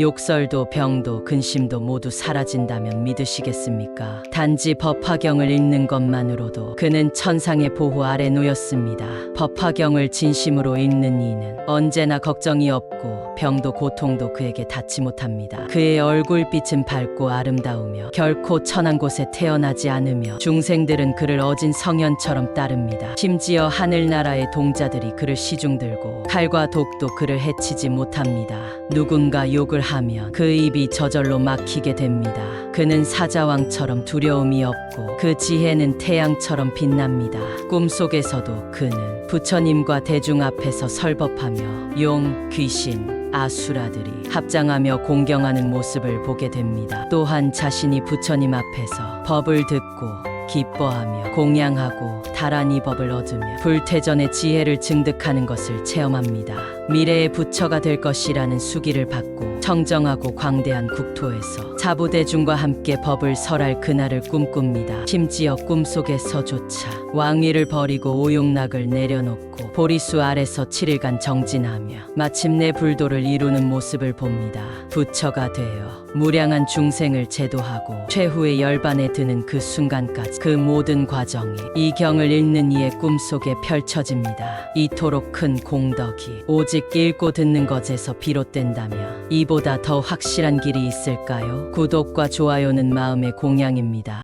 욕설도 병도 근심도 모두 사라진다면 믿으시겠습니까? 단지 법화경을 읽는 것만으로도 그는 천상의 보호 아래 놓였습니다. 법화경을 진심으로 읽는 이는 언제나 걱정이 없고 병도 고통도 그에게 닿지 못합니다. 그의 얼굴빛은 밝고 아름다우며 결코 천한 곳에 태어나지 않으며 중생들은 그를 어진 성현처럼 따릅니다. 심지어 하늘나라의 동자들이 그를 시중들고 칼과 독도 그를 해치지 못합니다. 누군가 욕을 하면 그 입이 저절로 막히게 됩니다. 그는 사자왕처럼 두려움이 없고 그 지혜는 태양처럼 빛납니다. 꿈속에서도 그는 부처님과 대중 앞에서 설법하며 용, 귀신, 아수라들이 합장하며 공경하는 모습을 보게 됩니다. 또한 자신이 부처님 앞에서 법을 듣고 기뻐하며 공양하고 다란히 법을 얻으며 불태전의 지혜를 증득하는 것을 체험합니다. 미래의 부처가 될 것이라는 수기를 받고 청정하고 광대한 국토에서 자부대중과 함께 법을 설할 그날을 꿈꿉니다. 심지어 꿈속에서조차 왕위를 버리고 오용락을 내려놓고 보리수 아래서 7일간 정진하며 마침내 불도를 이루는 모습을 봅니다. 부처가 되어 무량한 중생을 제도하고 최후의 열반에 드는 그 순간까지 그 모든 과정이 이 경을 읽는 이의 꿈속에 펼쳐집니다. 이토록 큰 공덕이 오직 읽고 듣는 것에서 비롯된다면 이보다 더 확실한 길이 있을까요? 구독과 좋아요는 마음의 공양입니다.